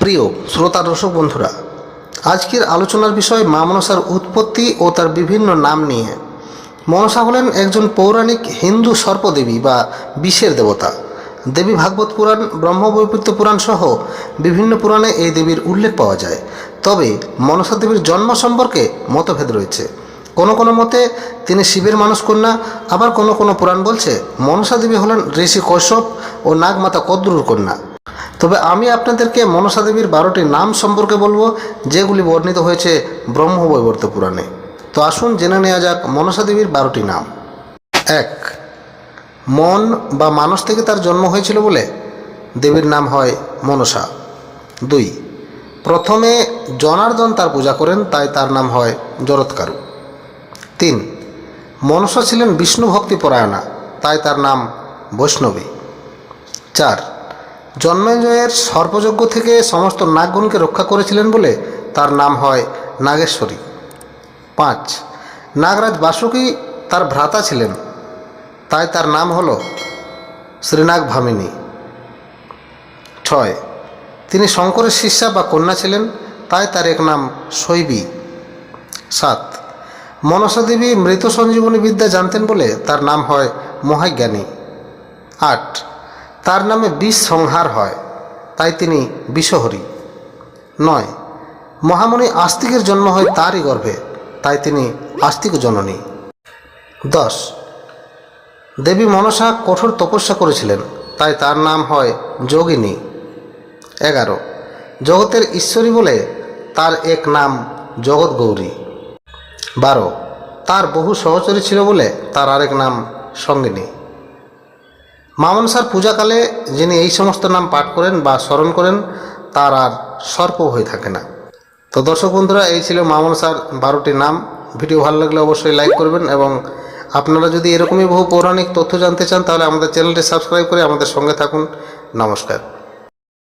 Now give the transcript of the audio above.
প্রিয় শ্রোতা দর্শক বন্ধুরা, আজকের আলোচনার বিষয় মা মনসার উৎপত্তি ও তার বিভিন্ন নাম নিয়ে। মনসা হলেন একজন পৌরাণিক হিন্দু সর্পদেবী বা বিষের দেবতা। দেবী ভাগবত পুরাণ ব্রহ্মবৈপত্য পুরাণ সহ বিভিন্ন পুরাণে এই দেবীর উল্লেখ পাওয়া যায়। তবে মনসা দেবীর জন্ম সম্পর্কে মতভেদ রয়েছে। কোনো কোনো মতে তিনি শিবের মানুষ কন্যা আবার কোনো কোনো পুরাণ বলছে মনসা দেবী হলেন ঋষি কশ্যপ ও নাগমাতা কদ্রুর কন্যা। তবে আমি আপনাদেরকে মনসা দেবীর বারোটি নাম সম্পর্কে বলব, যেগুলি বর্ণিত হয়েছে ব্রহ্মবৈবর্ত পুরাণে। তো আসুন জেনে নেওয়া যাক মনসা দেবীর বারোটি নাম। এক, মন বা মানস থেকে তার জন্ম হয়েছিল বলে? দেবীর নাম হয় মনসা। দুই, প্রথমে জনার্দন তার পূজা করেন, তাই তার নাম হয় জরৎকারু। তিন, মনসা ছিলেন বিষ্ণু ভক্তি পরায়ণা, তাই তার নাম বৈষ্ণবী। চার জন্মেঞ্জয়ের সর্পযজ্ঞ থেকে সমস্ত নাগগণকে রক্ষা করেছিলেন বলে তার নাম হয় নাগেশ্বরী। পাঁচ, নাগরাজ বাসুকী তার ভ্রাতা ছিলেন, তাই তার নাম হল শ্রীনাগ ভামিনী ছয়, তিনি শঙ্করের শিষ্যা বা কন্যা ছিলেন, তাই তার এক নাম শৈবী। সাত, মনসা দেবী মৃত সঞ্জীবনী বিদ্যা জানতেন বলে তার নাম হয় মহাজ্ঞানী। আট তার নামে বিষ সংহার হয়, তাই তিনি বিষহরী। নয়, মহামণি আস্তিকের জন্ম হয় তারই গর্ভে, তাই তিনি আস্তিক জননী। দশ, দেবী মনসা কঠোর তপস্যা করেছিলেন, তাই তার নাম হয় যোগিনী। এগারো, জগতের ঈশ্বরী বলে তার এক নাম জগৎ গৌরী। বারো, তার বহু সহচরী ছিল বলে তার আরেক নাম সঙ্গিনী। মামনসার পূজাকালে যিনি এই সমস্ত নাম পাঠ করেন বা স্মরণ করেন, তার আর সর্প হয়ে থাকে না। তো দর্শক বন্ধুরা, এই ছিল মামনসার বারোটি নাম। ভিডিও ভালো লাগলে অবশ্যই লাইক করবেন এবং আপনারা যদি এরকমই বহু পৌরাণিক তথ্য জানতে চান, তাহলে আমাদের চ্যানেলটি সাবস্ক্রাইব করে আমাদের সঙ্গে থাকুন। নমস্কার।